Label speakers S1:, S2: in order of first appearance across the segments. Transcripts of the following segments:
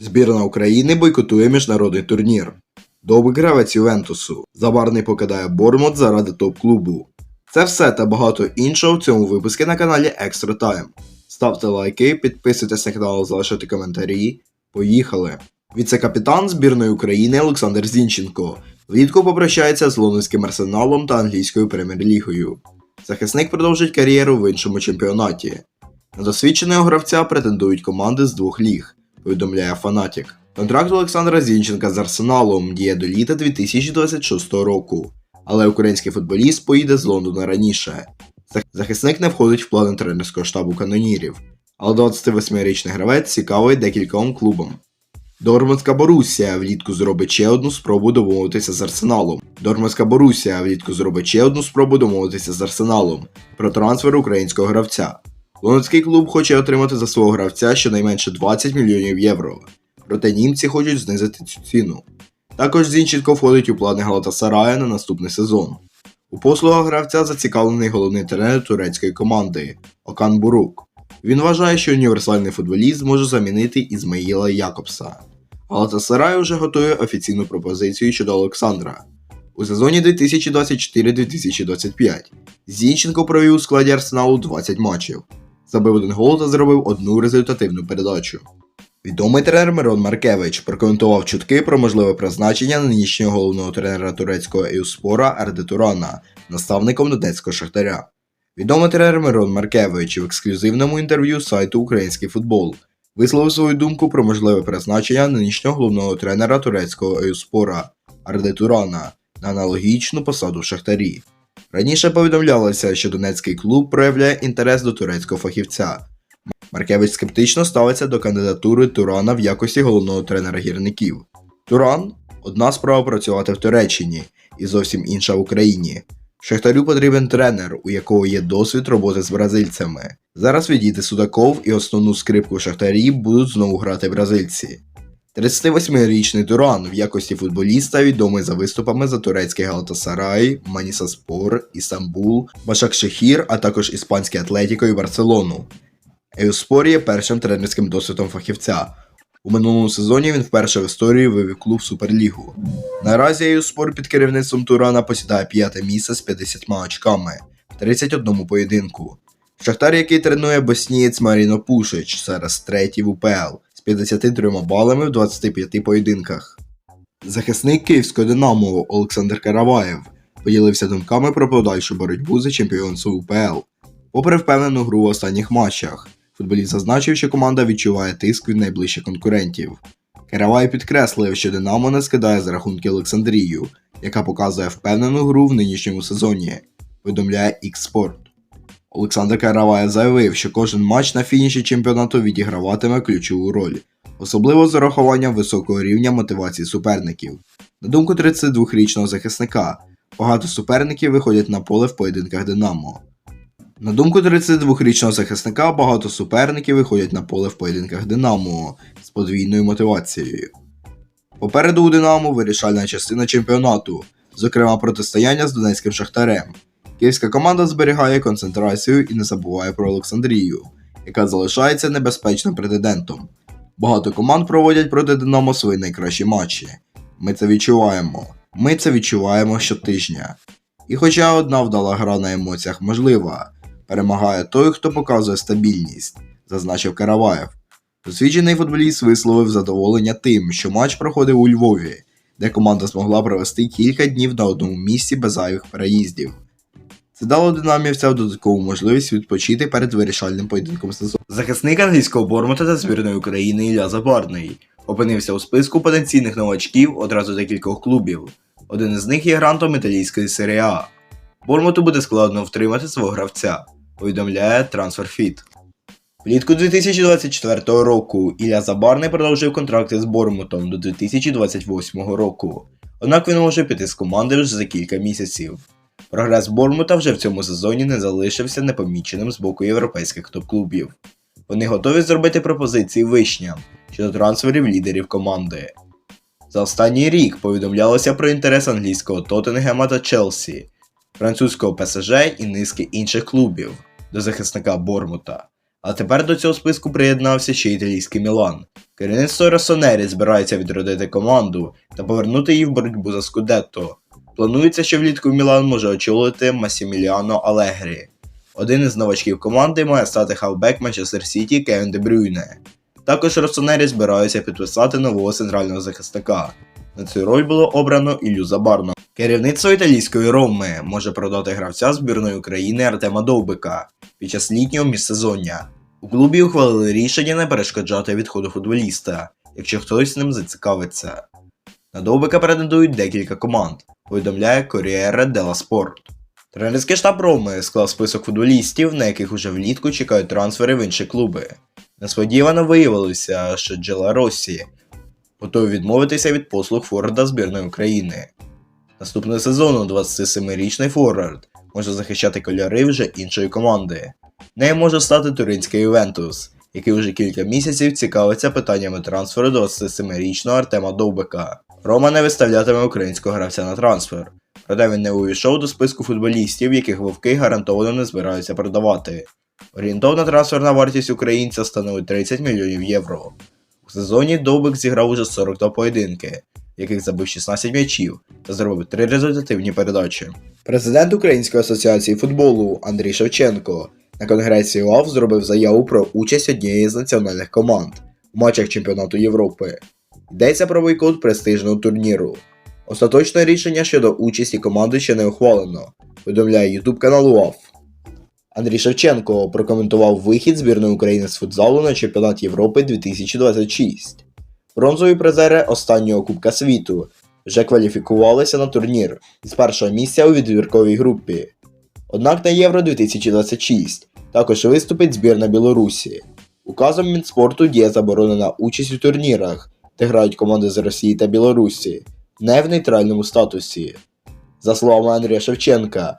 S1: Збірна України бойкотує міжнародний турнір. Довгий гравець Ювентусу. Забарний покидає Бормут заради топ-клубу. Це все та багато іншого в цьому випуску на каналі Extra Time. Ставте лайки, підписуйтесь на канал, залишайте коментарі. Поїхали! Віце-капітан збірної України Олександр Зінченко влітку попрощається з лондонським арсеналом та англійською прем'єр-лігою. Захисник продовжить кар'єру в іншому чемпіонаті. На досвідченого гравця претендують команди з двох ліг, повідомляє Фанатік. Контракт Олександра Зінченка з Арсеналом діє до літа 2026 року, але український футболіст поїде з Лондона раніше. Захисник не входить в плани тренерського штабу канонірів, але 28-річний гравець цікавий декільком клубам. Дорманська Борусія влітку зробить ще одну спробу домовитися з Арсеналом. Дорманська Борусія влітку зробить ще одну спробу домовитися з Арсеналом про трансфер українського гравця. Лондонський клуб хоче отримати за свого гравця щонайменше 20 мільйонів євро. Проте німці хочуть знизити цю ціну. Також Зінченко входить у плани Галатасарая на наступний сезон. У послугах гравця зацікавлений головний тренер турецької команди Окан Бурук. Він вважає, що універсальний футболіст може замінити Ізмаїла Якобса. Галатасарай уже готує офіційну пропозицію щодо Олександра. У сезоні 2024-2025 Зінченко провів у складі Арсеналу 20 матчів, забив один гол та зробив одну результативну передачу. Відомий тренер Мирон Маркевич прокоментував чутки про можливе призначення нинішнього головного тренера турецького Еуспора Ерде Турана наставником Донецького Шахтаря. Відомий тренер Мирон Маркевич в ексклюзивному інтерв'ю сайту Український футбол висловив свою думку про можливе призначення нинішнього головного тренера турецького Еуспора Арде Турана на аналогічну посаду в Шахтарі. Раніше повідомлялося, що донецький клуб проявляє інтерес до турецького фахівця. Маркевич скептично ставиться до кандидатури Турана в якості головного тренера гірників. Туран одна справа працювати в Туреччині і зовсім інша в Україні. Шахтарю потрібен тренер, у якого є досвід роботи з бразильцями. Зараз відійде Судаков і основну скрипку в Шахтарі будуть знову грати бразильці. 38-річний Туран в якості футболіста відомий за виступами за турецький Галатасарай, Манісаспор, Істамбул, Башакшехір, а також іспанське Атлетіко і Барселону. Еуспор є першим тренерським досвідом фахівця. У минулому сезоні він вперше в історії вивів клуб Суперлігу. Наразі Еуспор під керівництвом Турана посідає п'яте місце з 50 очками в 31 поєдинку. Шахтар, який тренує боснієць Маріно Пушич, зараз третій в УПЛ 53 балами в 25 поєдинках. Захисник київського Динамо Олександр Караваєв поділився думками про подальшу боротьбу за чемпіонство УПЛ. Попри впевнену гру в останніх матчах, футболіст зазначив, що команда відчуває тиск від найближчих конкурентів. Каравай підкреслив, що Динамо не скидає за рахунки Олександрію, яка показує впевнену гру в нинішньому сезоні, повідомляє X-Sport. Олександр Караваєв заявив, що кожен матч на фініші чемпіонату відіграватиме ключову роль, особливо з урахуванням високого рівня мотивації суперників. На думку 32-річного захисника, багато суперників виходять на поле в поєдинках Динамо. На думку 32-річного захисника, багато суперників виходять на поле в поєдинках Динамо з подвійною мотивацією. Попереду у Динамо вирішальна частина чемпіонату, зокрема протистояння з Донецьким Шахтарем. Київська команда зберігає концентрацію і не забуває про Олександрію, яка залишається небезпечним претендентом. Багато команд проводять проти Динамо свої найкращі матчі. Ми це відчуваємо. Ми це відчуваємо щотижня. І хоча одна вдала гра на емоціях можлива, перемагає той, хто показує стабільність, зазначив Караваєв. Досвідчений футболіст висловив задоволення тим, що матч проходив у Львові, де команда змогла провести кілька днів на одному місці без зайвих переїздів. Це дало динамівцям додаткову можливість відпочити перед вирішальним поєдинком сезону. Захисник англійського Бормута та збірної України Ілля Забарний опинився у списку потенційних новачків одразу декількох клубів. Один із них є грантом італійської серії А. Бормуту буде складно втримати свого гравця, повідомляє TransferFit. Влітку 2024 року Ілля Забарний продовжив контракти з Бормутом до 2028 року, однак він може піти з команди вже за кілька місяців. Прогрес Бормута вже в цьому сезоні не залишився непоміченим з боку європейських топ-клубів. Вони готові зробити пропозиції вишням щодо трансферів лідерів команди. За останній рік повідомлялося про інтерес англійського Тоттенгема та Челсі, французького ПСЖ і низки інших клубів до захисника Бормута. А тепер до цього списку приєднався ще італійський Мілан, Керівництво Росонері збирається відродити команду та повернути її в боротьбу за Скудетто. Планується, що влітку Мілан може очолити Масіміліано Алегрі. Один із новачків команди має стати хавбек Манчестер Сіті Кевін Де Брюйне. Також Росонері збираються підписати нового центрального захисника. На цю роль було обрано Іллю Забарно. Керівництво італійської Роми може продати гравця збірної України Артема Довбика під час літнього міжсезоння. У клубі ухвалили рішення не перешкоджати відходу футболіста, якщо хтось ним зацікавиться. На Довбика претендують декілька команд, повідомляє Corriere della Sport. Тренерський штаб Роми склав список футболістів, на яких уже влітку чекають трансфери в інші клуби. Несподівано виявилося, що Джела Росі готові відмовитися від послуг Форварда збірної України. Наступного сезону 27-річний Форвард може захищати кольори вже іншої команди. Нею може стати туринський Ювентус, який вже кілька місяців цікавиться питаннями трансферу 27-річного Артема Довбика. Рома не виставлятиме українського гравця на трансфер, проте він не увійшов до списку футболістів, яких вовки гарантовано не збираються продавати. Орієнтовна трансферна вартість українця становить 30 мільйонів євро. У сезоні Довбик зіграв уже 42 поєдинки, в яких забив 16 м'ячів та зробив 3 результативні передачі. Президент Української асоціації футболу Андрій Шевченко на конгресі УАФ зробив заяву про участь однієї з національних команд у матчах чемпіонату Європи. Йдеться про бойкот престижного турніру. Остаточне рішення щодо участі команди ще не ухвалено, повідомляє YouTube канал УАФ. Андрій Шевченко прокоментував вихід збірної України з футзалу на чемпіонат Європи 2026. Бронзові призери останнього Кубка світу вже кваліфікувалися на турнір з першого місця у відбірковій групі. Однак на Євро 2026 також виступить збірна Білорусі. Указом Мінспорту діє заборонена участь у турнірах, де грають команди з Росії та Білорусі, не в нейтральному статусі. За словами Андрія Шевченка,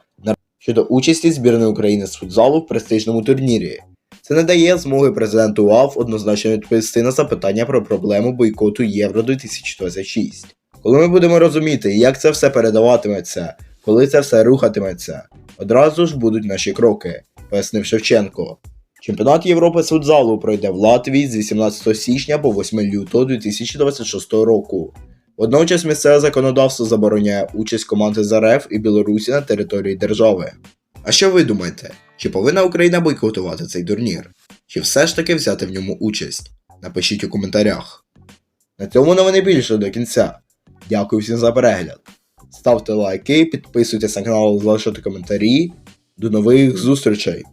S1: щодо участі збірної України з футзалу в престижному турнірі. Це не дає змоги президенту УАФ однозначно відповісти на запитання про проблему бойкоту Євро 2026. Коли ми будемо розуміти, як це все передаватиметься, коли це все рухатиметься, одразу ж будуть наші кроки, пояснив Шевченко. Чемпіонат Європи з футзалу пройде в Латвії з 18 січня по 8 лютого 2026 року. Водночас місцеве законодавство забороняє участь команди з РФ і Білорусі на території держави. А що ви думаєте? Чи повинна Україна бойкотувати цей турнір? Чи все ж таки взяти в ньому участь? Напишіть у коментарях. На цьому новини більше до кінця. Дякую всім за перегляд. Ставте лайки, підписуйтесь на канал, залишайте коментарі. До нових зустрічей!